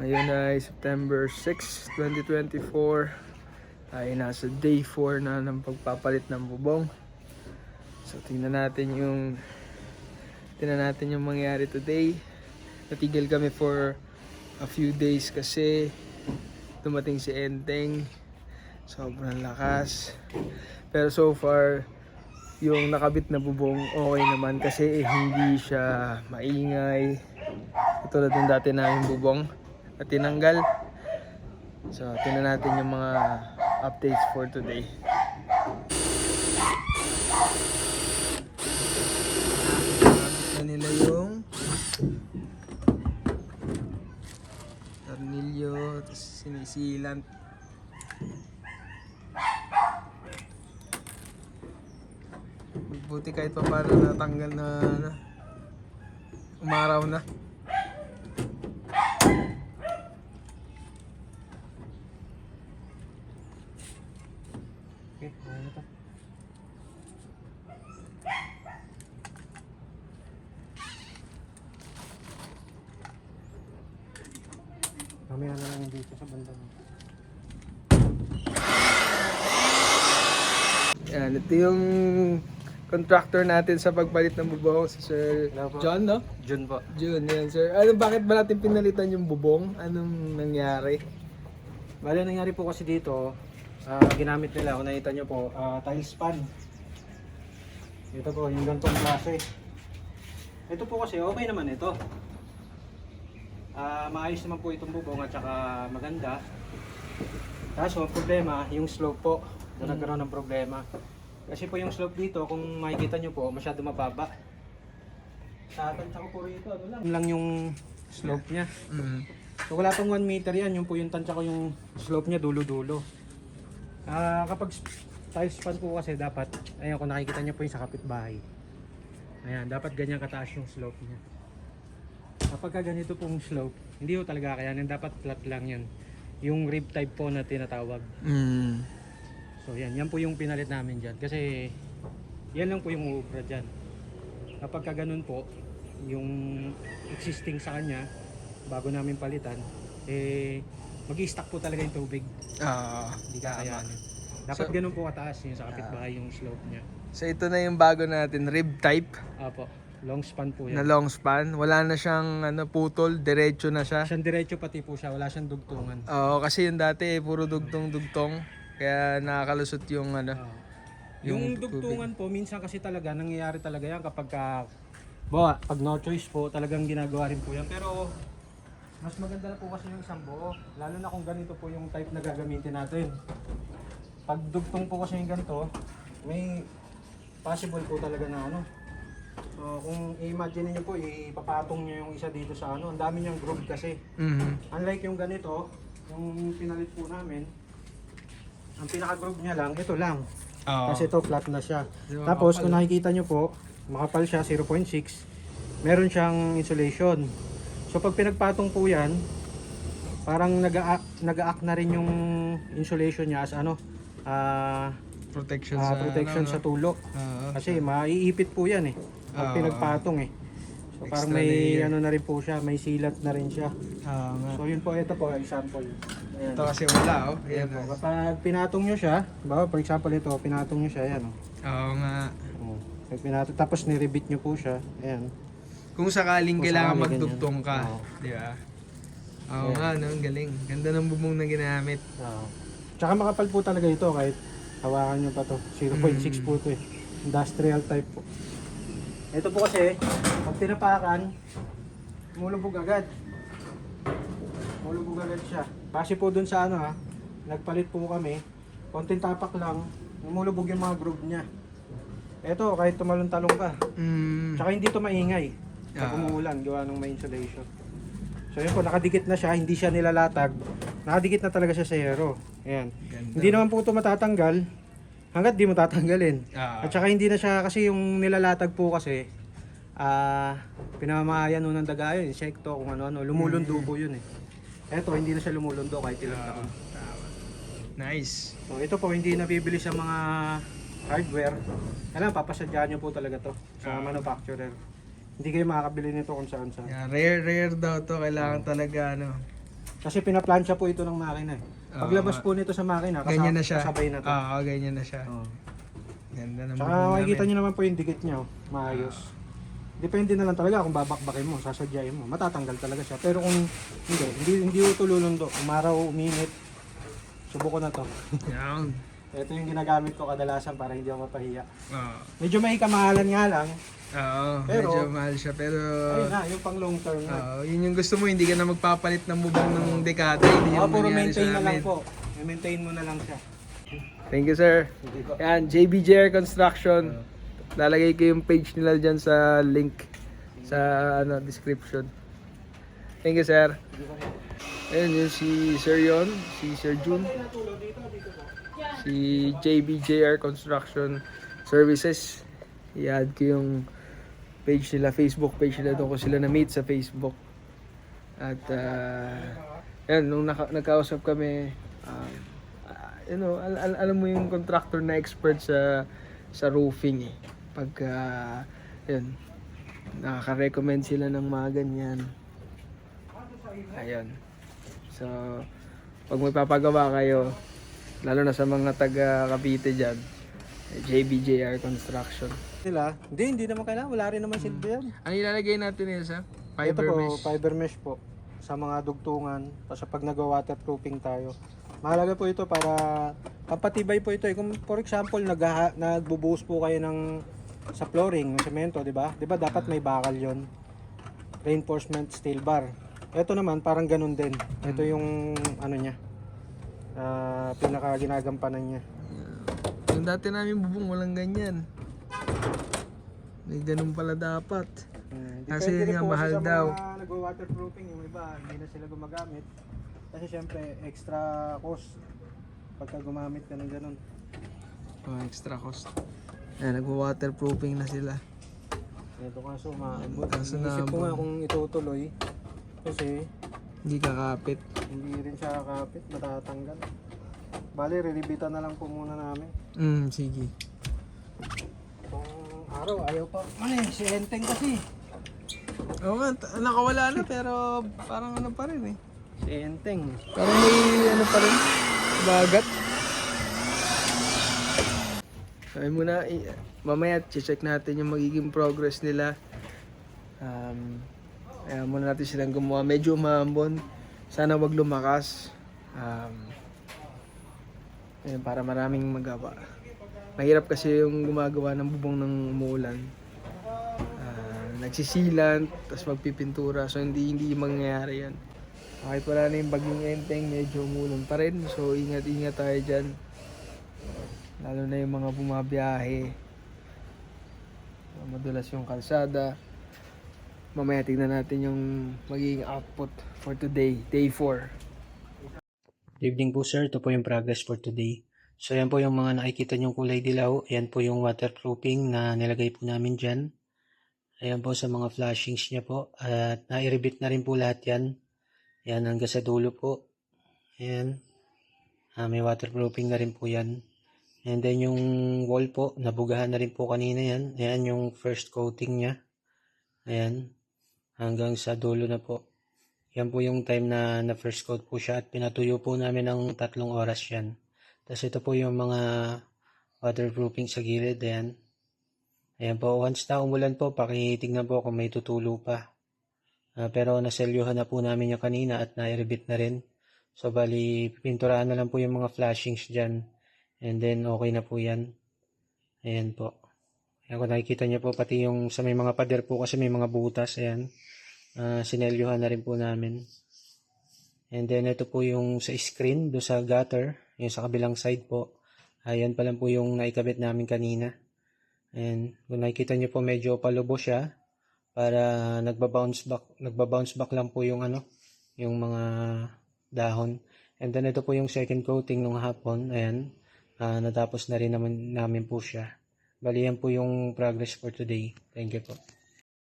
Ngayon ay September 6, 2024. Tayo nasa day 4 na ng pagpapalit ng bubong. So tingnan natin yung tingnan natin yung mangyari today. Natigil kami for a few days kasi dumating si Enteng. Sobrang lakas. Pero so far, yung nakabit na bubong okay naman kasi hindi siya maingay. Katulad ng dati namin bubong na tinanggal. So, tingnan natin yung mga updates for today. Na nila yung tornilyo, tapos sinisilan. Buti kahit pa paano natanggal na ano, umaraw na. Okay, ano to? Mamaya na lang dito sa banda. Yan, ito yung contractor natin sa pagpalit ng bubong, si Sir Hello po. John, no? June po. June, yan, sir. Ano, bakit ba natin pinalitan yung bubong? Anong nangyari? Bale, ang nangyari po kasi dito, ah, ginamit nila, kung nakita nyo po, ah, tile span. Ito po, yung gantong klase. Ito po kasi, okay naman ito. Ah, maayos naman po itong bubong at saka maganda. Kaso, ang problema, yung slope po. Doon Mm. nagkaroon ng problema. Kasi po yung slope dito, kung makikita nyo po, masyado mababa. Sa tansya ko po rito, ano lang. Lang yung slope niya. Mm. So wala pang 1 meter yan, yung po yung tansya ko yung slope niya dulo-dulo. Ah, kapag sp- tile span po kasi dapat, ayun kung nakikita niyo po yung sa kapitbahay. Ayan, dapat ganyan kataas yung slope niya. Kapag ka ganito pong slope, hindi ko talaga kayanin, dapat flat lang yan. Yung rib type po na tinatawag. Mm. So yan, yan po yung pinalit namin dyan. Kasi yan lang po yung uubra dyan. Kapag ka ganun po, yung existing sa kanya, bago namin palitan, eh, mag stack po talaga yung tubig. Ah, Hindi kakayanin. Dapat So- ganun po kataas yung sa kapitbahay yung slope niya. so ito na yung bago natin, rib type Apo, long span po na yan. long span. Wala na siyang ano, putol, diretso na siya. Siyang diretso pati po siya, wala siyang dugtungan. Oo, kasi yung dati eh, puro dugtong-dugtong. Kaya nakakalusot yung ano. Ah. yung Yung dugtungan po, minsan kasi talaga, nangyayari talaga yan kapag ka, bawa, pag no choice po, talagang ginagawa rin po yan. Pero, mas maganda na po kasi yung isang buo. Lalo na kung ganito po yung type na gagamitin natin. Pag dugtong po kasi yung ganito, may possible po talaga na ano. So, kung i-imagine niyo po, ipapatong niyo yung isa dito sa ano, ang dami niyang groove kasi. Mhm. Unlike yung ganito, yung pinalit po namin, ang pinaka-groove niya lang, ito lang. Oo. Kasi ito flat na siya. Ba, Tapos makapal, kung oh. nakikita nyo po, makapal siya 0.6. Meron siyang insulation. So pag pinagpatong po yan, parang nag-a- nag-act na rin yung insulation niya as ano, ah protection ah, sa protection ano, sa tulo. Oo. Kasi maiipit po yan eh. Pag Oo. pinagpatong eh. So parang Extra may layer. ano na rin po siya, may silat na rin siya. Oo nga. So yun po, ito po, example. Ayan. Ito kasi wala, oh. Ayan Ayan, po. oh. Kapag pinatong nyo siya, bawa for example ito, pinatong nyo siya, ayan. Oh. Oo nga. Oh. Pag pinatong, tapos nirebit nyo po siya, ayan. Kung sakaling Kung kailangan sakali magdugtong ka, ganyan. Oo. di ba? Oo Yeah. nga, no, ang galing. Ganda ng bubong na ginamit. Oo. Tsaka makapal po talaga ito kahit hawakan nyo pa to. 0.6 Mm. po ito eh. Industrial type po. Ito po kasi, pag tinapakan, mulubog agad. Mulubog agad siya. Base po dun sa ano ha, nagpalit po kami, konting tapak lang, lumulubog yung mga groove niya. Ito, kahit tumalon-talong ka, Mm. Tsaka hindi to maingay. Pag Ah. umuulan, gawa ng may insulation. So yun po, nakadikit na siya, hindi siya nilalatag. Nakadikit na talaga siya sa zero. Ayan. Ganda. Hindi naman po ito matatanggal hanggat di mo tatanggalin. Ah. At saka hindi na siya, kasi yung nilalatag po kasi, ah, pinamamahayan nun ng daga yun, insekto, kung ano-ano, lumulundo Mm. po yun eh. Eto, hindi na siya lumulundo kahit ilang taon. tama. Nice. So ito po, hindi nabibili sa mga hardware. Kailangan papasadyahan nyo po talaga to sa Ah. manufacturer. Hindi kayo makakabili nito kung saan saan. Yeah, rare, rare daw to. Kailangan talaga, ano, Kasi pinaplansya po ito ng makina eh. Paglabas po nito sa makina, kasab- Ganyan na siya. kasabay na to. Oo, ganyan na siya. Oo. Ganda ng Tsaka makikita nyo naman po yung dikit niya, oh. maayos. Depende na lang talaga kung babakbakin mo, sasadyain mo, matatanggal talaga siya. Pero kung hindi, hindi, hindi ito lulundo. Umaraw, uminit, subuko na to. Yan. Ito yung ginagamit ko kadalasan para hindi ako mapahiya. Oo. Medyo may kamahalan nga lang. Oo, Pero- medyo mahal siya. Pero, Ayun na, yung pang long term na. oo, yun yung gusto mo, hindi ka na magpapalit ng bubong ng dekada. Hindi Ah, yung puro maintain na lang po. I-maintain mo na lang siya. Thank you, sir. Yan, JBJR Construction. Lalagay ko yung page nila dyan sa link sa ano description. Thank you, sir. Ayun, yun si Sir Yon, si Sir Jun, si JBJR Construction Services. I-add ko yung page nila, Facebook page nila doon ko sila na-meet sa Facebook. At uh, yan, nung naka, nagkausap kami, um, ah, you know, al- al- alam mo yung contractor na expert sa sa roofing eh. Pagka, yun, nakaka-recommend sila ng mga ganyan. Ayun. So, pag may papagawa kayo, lalo na sa mga taga Cavite dyan, JBJR Construction. Nila, hindi, hindi naman kailangan. Wala rin naman silbi yan. Ano ilalagay natin yun sa? Ito Fiber po, mesh. fiber mesh po. Sa mga dugtungan, tapos pag nag-waterproofing tayo. Mahalaga po ito para pampatibay po ito. Eh. Kung for example, nag nagbubuhos po kayo ng sa flooring, ng semento, di ba? Di ba dapat may bakal yon Reinforcement steel bar. Ito naman, parang ganun din. Ito yung ano niya. ah, pinaka ginagampanan niya. Yung dati namin bubong walang ganyan. May ganun pala dapat. Hmm, Kasi yun nga, mahal sa daw. mga nagwa-waterproofing, yung iba, hindi na sila gumagamit. Kasi syempre, extra cost pagka gumamit ka ng ganun. Oh, extra cost. Ayan, nagwa-waterproofing na sila. Ito kaso, ma Kaso Inisip ko na- nga kung itutuloy. Kasi Hindi kakapit. hindi rin siya kakapit, matatanggal. Bali, riribitan na lang po muna namin. Hmm, sige. Kung araw, ayaw pa. Eh, si Enteng kasi. Oo nga, nakawala na pero parang ano pa rin eh. Si Enteng. Parang may ano pa rin, bagat. Sabi muna, mamaya check natin yung magiging progress nila. Um, kaya muna natin silang gumawa. Medyo umambon. Sana wag lumakas. Um, ayun, para maraming magawa. Mahirap kasi yung gumagawa ng bubong ng umuulan. Ah, nagsisilan, tapos magpipintura. So hindi hindi mangyayari yan. Kahit wala na yung bagong enteng, medyo umulan pa rin. So ingat-ingat tayo dyan. Lalo na yung mga bumabiyahe. Madulas yung kalsada. Mamaya tignan natin yung magiging output for today, day 4. Good evening po sir, ito po yung progress for today. So yan po yung mga nakikita nyong kulay dilaw. Yan po yung waterproofing na nilagay po namin dyan. Ayan po sa mga flashings niya po. At nai-rebit na rin po lahat yan. Yan hanggang sa dulo po. Ayan. Ah, may waterproofing na rin po yan. And then yung wall po, nabugahan na rin po kanina yan. Ayan yung first coating niya. Ayan. Hanggang sa dulo na po. Yan po yung time na na first coat po siya at pinatuyo po namin ng tatlong oras yan. Tapos ito po yung mga waterproofing sa gilid. Ayan. Ayan po. Once na umulan po, pakitingnan po kung may tutulo pa. Ah, pero naselyuhan na po namin yung kanina at nai-rebit na rin. So bali, pinturahan na lang po yung mga flashings dyan. And then okay na po yan. Ayan po. Ayan kung nakikita niyo po pati yung sa may mga pader po kasi may mga butas. Ayan. Ah, sinelyuhan na rin po namin. And then ito po yung sa screen do sa gutter, yung sa kabilang side po. Ayan pa lang po yung naikabit namin kanina. And kung nakikita niyo po medyo palubo siya para nagba-bounce back, nagba-bounce back lang po yung ano, yung mga dahon. And then ito po yung second coating nung hapon. Ayan. Ah, natapos na rin naman namin po siya. Bali yan po yung progress for today. Thank you po.